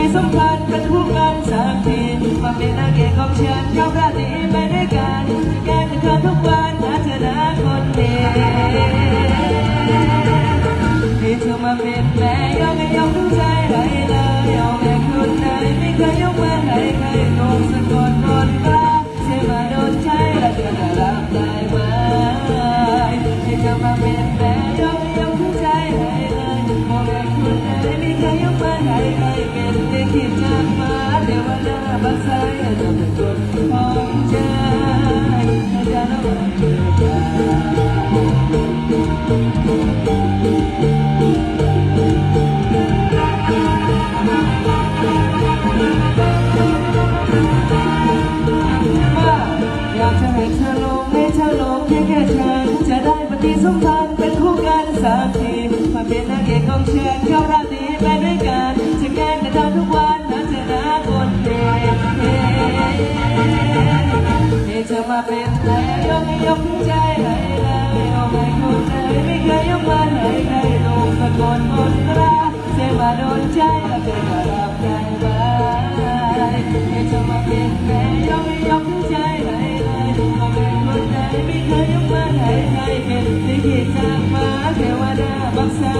ที่สำคัญเป็นผู้กันสักทีมาเป็นนักเอกของฉันกับราตรีไปด้วยกันการเป็นคทุกวันหาจจะรักคนเดียวให้เธอมาเป็นแฟ สมพันธ์เป็นคู่กันสักทีมาเป็นนางเอกของเชิญเข้าราตรีไปด้วยกันจะแกล้งกันทำทุกวันนะเธอนะคนเดียวให้เธอมาเป็นแฟนยกให้ยกใจให้เลยเอาไม่คนเลยไม่เคยยกมาให้ใครลงตะโกนบนกระเสียมาโดนใจแล้วเธอก็รับใจไว้ ค